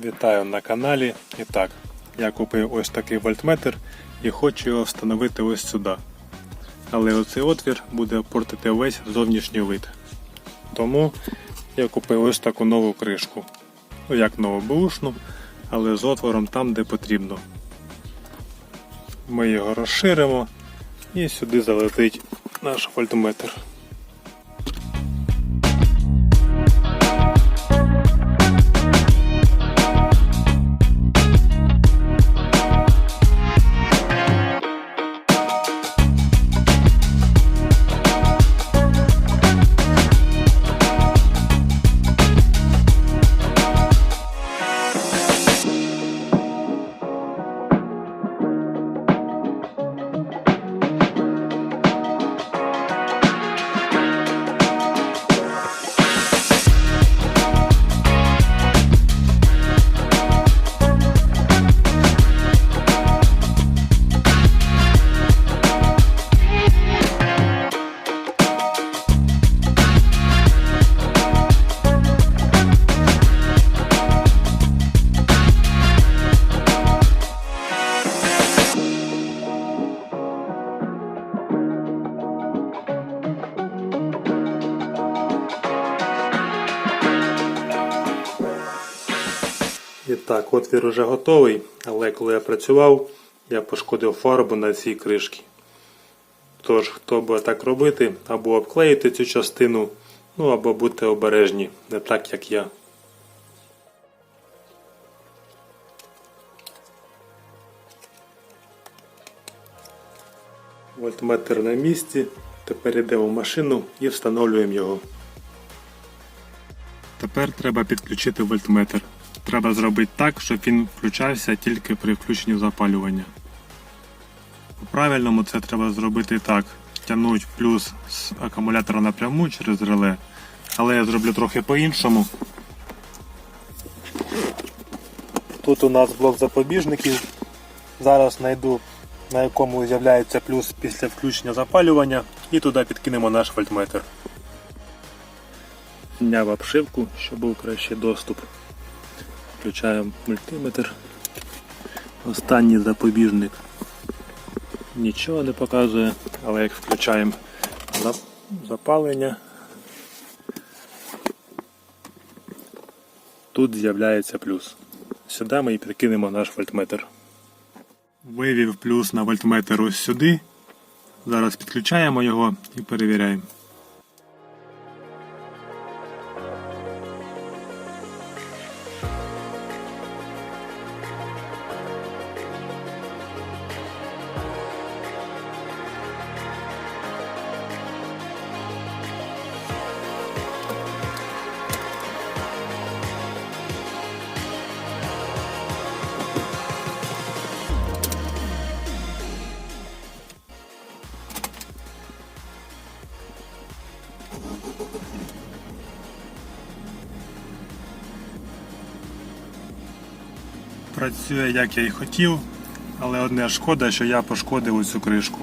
Вітаю на каналі. І так, я купив ось такий вольтметр і хочу його встановити ось сюди. Але оцей отвір буде портити весь зовнішній вид. Тому я купив ось таку нову кришку. Ну як нову бушну, але з отвором там, де потрібно. Ми його розширимо і сюди залетить наш вольтметр. І так, отвір уже готовий, але коли я працював, я пошкодив фарбу на цій кришці. Тож, хто буде так робити, або обклеїти цю частину, ну або бути обережні, не так як я. Вольтметр на місці. Тепер йдемо в машину і встановлюємо його. Тепер треба підключити вольтметр. Треба зробити так, щоб він включався тільки при включенні запалювання. По-правильному це треба зробити так. Тягнуть плюс з акумулятора напряму через реле. Але я зроблю трохи по-іншому. Тут у нас блок запобіжників. Зараз знайду на якому з'являється плюс після включення запалювання і туди підкинемо наш вольтметр. Зняв обшивку, щоб був кращий доступ. Включаємо мультиметр. Останній запобіжник нічого не показує, але як включаємо запалення, тут з'являється плюс. Сюди ми і підкинемо наш вольтметр. Вивів плюс на вольтметр ось сюди. Зараз підключаємо його і перевіряємо. Працює як я і хотів, але одне шкода, що я пошкодив цю кришку.